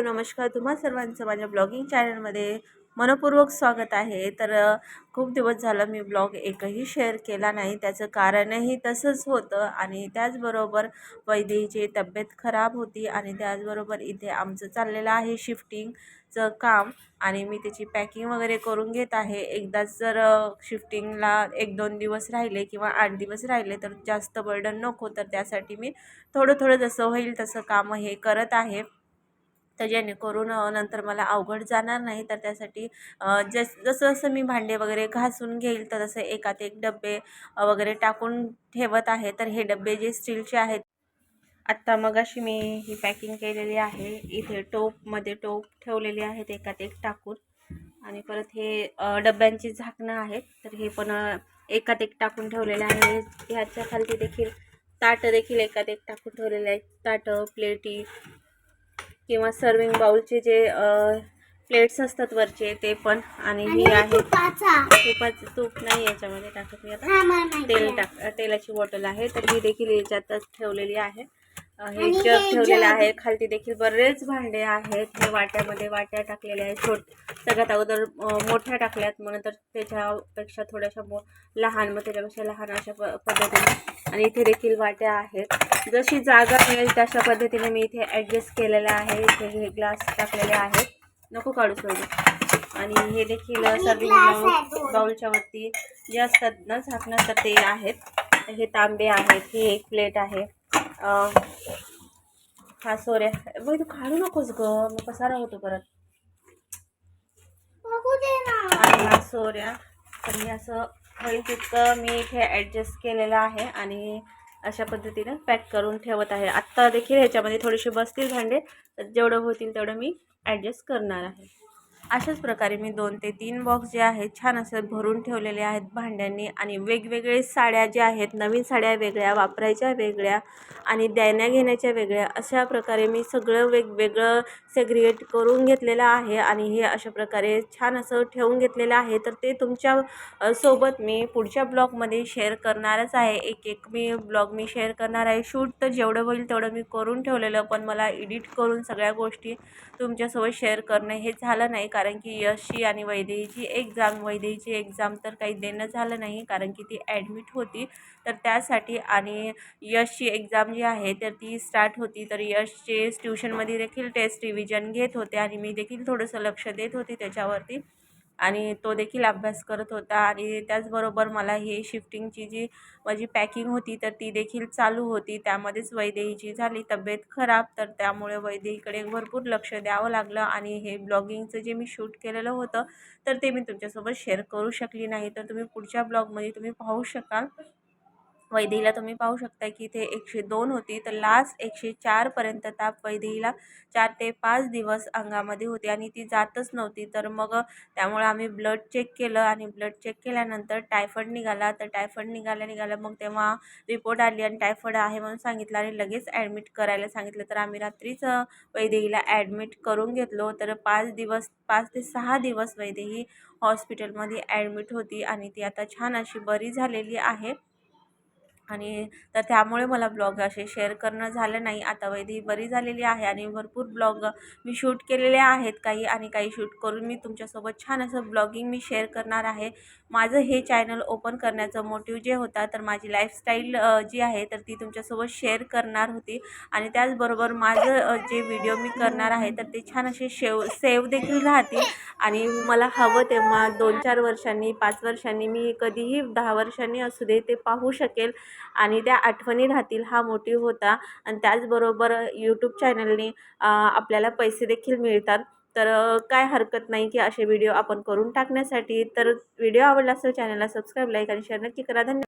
Hello नमस्कार. तुम्हा सर्वांचं माझ्या ब्लॉगिंग चॅनलमध्ये मनपूर्वक स्वागत आहे. तर खूप दिवस झालं मी ब्लॉग एकही शेअर केला नाही. त्याचं कारणही तसंच होतं आणि त्याचबरोबर वैदेहीची तब्येत खराब होती आणि त्याचबरोबर इथे आमचं चाललेलं आहे शिफ्टिंगचं काम आणि मी त्याची पॅकिंग वगैरे करून घेत आहे. एकदाच जर शिफ्टिंगला एक दोन दिवस राहिले किंवा आठ दिवस राहिले तर जास्त बर्डन नको. तर त्यासाठी मी थोडं थोडं जसं होईल तसं काम हे करत आहे. तर जेणेकरून नंतर मला अवघड जाणार नाही. तर त्यासाठी जस जसं जसं मी भांडे वगैरे घासून घेईल तर तसं एकात एक डबे वगैरे टाकून ठेवत आहे. तर हे डबे जे स्टीलचे आहेत आत्ता मगाशी मी ही पॅकिंग केलेली आहे. इथे टोपमध्ये टोप ठेवलेली आहेत एकात एक टाकून. आणि परत हे डब्यांची झाकणं आहेत. तर हे पण एकात एक टाकून ठेवलेले आहे. ह्याच्या खालती देखील ताटं देखील एकात एक टाकून ठेवलेले आहेत. ताटं प्लेटी किंवा सर्विंग बाउलचे जे प्लेट्स असतात वरचे ते पण. आणि ही आहे तुपाचं. तूप नाही याच्यामध्ये टाकत मी आता. तेल टाक तेलाची बॉटल आहे. तर ही देखील याच्यातच ठेवलेली आहे. हे जग ठेवलेलं. आहे खालती देखील बरेच भांडे आहेत. हे वाट्यामध्ये वाट्या टाकलेल्या आहेत. छोट सगळ्यात अगोदर मोठ्या टाकल्यात. मग नंतर त्याच्यापेक्षा थोड्याशा मो लहान मग त्याच्यापेक्षा लहान अशा प पद्धतीने. आणि इथे देखील वाट्या आहेत. जशी जागा मिळेल तशा पद्धतीने मी इथे ॲडजस्ट केलेलं आहे इथे हे ग्लास टाकलेले आहेत. नको काढू सोडू. आणि हे देखील सर्विंग. बाउलच्या वरती जे असतात ना झाकणं तर ते आहेत. हे तांबे आहेत. ही एक प्लेट आहे. हा सोऱ्या बघ तू काढू नकोस ग. मग पसारा होतो परत. आणि हा सोऱ्या. तर मी असं होईल तितकं मी इथे ॲडजस्ट केलेलं आहे आणि अशा पद्धतीने पॅक करून ठेवत आहे. आत्ता देखील ह्याच्यामध्ये थोडेसे बसतील भांडे तर जेवढं होतील तेवढं मी ॲडजस्ट करणार आहे. अशाच प्रकारे मी दोन ते तीन बॉक्स जे आहेत छान असं भरून ठेवलेले आहेत भांड्यांनी आणि वेगवेगळे साड्या ज्या आहेत नवीन साड्या वेगळ्या वापरायच्या वेगळ्या आणि देण्या घेण्याच्या वेगळ्या अशा प्रकारे मी सगळं वेगवेगळं सेग्रिएट करून घेतलेलं आहे आणि हे अशा प्रकारे छान असं ठेवून घेतलेलं आहे. तर ते तुमच्यासोबत मी पुढच्या ब्लॉगमध्ये शेअर करणारच आहे. एक एक मी ब्लॉग मी शेअर करणार आहे. शूट तर जेवढं होईल तेवढं मी करून ठेवलेलं पण मला एडिट करून सगळ्या गोष्टी तुमच्यासोबत शेअर करणं हे झालं नाही. का कारण की यशची आणि वैदेहीची एक्झाम वैदेहीची एक्झाम तर काही देणं झालं नाही कारण की ती ॲडमिट होती. तर त्यासाठी आणि यशची एक्झाम जी आहे तर ती स्टार्ट होती. तर यशचे ट्युशनमध्ये देखील टेस्ट रिव्हिजन घेत होते आणि मी देखील थोडंसं लक्ष देत होती त्याच्यावरती. आणि तो देखील अभ्यास करत होता आणि त्याचबरोबर मला हे शिफ्टिंगची जी माझी पॅकिंग होती तर ती देखील चालू होती. त्यामध्येच वैदेहीची झाली तब्येत खराब तर त्यामुळे वैदेहीकडे भरपूर लक्ष द्यावं लागलं आणि हे ब्लॉगिंगचं जे मी शूट केलेलं होतं तर ते मी तुमच्यासोबत शेअर करू शकली नाही. तर तुम्ही पुढच्या ब्लॉगमध्ये तुम्ही पाहू शकाल. वैदेहीला तुम्ही पाहू शकता की इथे एकशे दोन होती. तर लास्ट एकशे चारपर्यंत ताप वैदेहीला चार ते पाच दिवस अंगामध्ये होते आणि ती जातच नव्हती. तर मग त्यामुळे आम्ही ब्लड चेक केलं आणि ब्लड चेक केल्यानंतर टायफॉईड निघाला. तर टायफॉईड निघाल्या निघाला मग तेव्हा रिपोर्ट आली आणि टायफॉईड आहे म्हणून सांगितलं आणि लगेच ॲडमिट करायला सांगितलं. तर आम्ही रात्रीच अ, वैदेहीला ॲडमिट करून घेतलो. तर पाच दिवस पाच ते सहा दिवस वैदेही हॉस्पिटलमध्ये ॲडमिट होती आणि ती आता छान अशी बरी झालेली आहे. आणि तर त्यामुळे मला ब्लॉग असे शेअर करणं झालं नाही. आता वैदेही बरी झालेली आहे आणि भरपूर ब्लॉग मी शूट केलेले आहेत काही आणि काही शूट करून मी तुमच्यासोबत छान असं ब्लॉगिंग मी शेअर करणार आहे. माझं हे चॅनल ओपन करण्याचं मोटिव जे होता तर माझी लाईफस्टाईल जी आहे तर ती तुमच्यासोबत शेअर करणार होती. आणि त्याचबरोबर माझं जे व्हिडिओ मी करणार आहे तर ते छान असे शेव सेव देखील राहतील. आणि मला हवं तेव्हा दोन चार वर्षांनी पाच वर्षांनी मी कधीही दहा वर्षांनी असू दे ते पाहू शकेल. आणि त्या आठवणी राहतील हा मोटिव होता. आणि त्याचबरोबर यूट्यूब चॅनलने आपल्याला पैसे देखील मिळतात. तर काय हरकत नाही की असे व्हिडिओ आपण करून टाकण्यासाठी. तर व्हिडिओ आवडला असेल चॅनलला सबस्क्राईब लाईक आणि शेअर नक्की करा. धन्यवाद.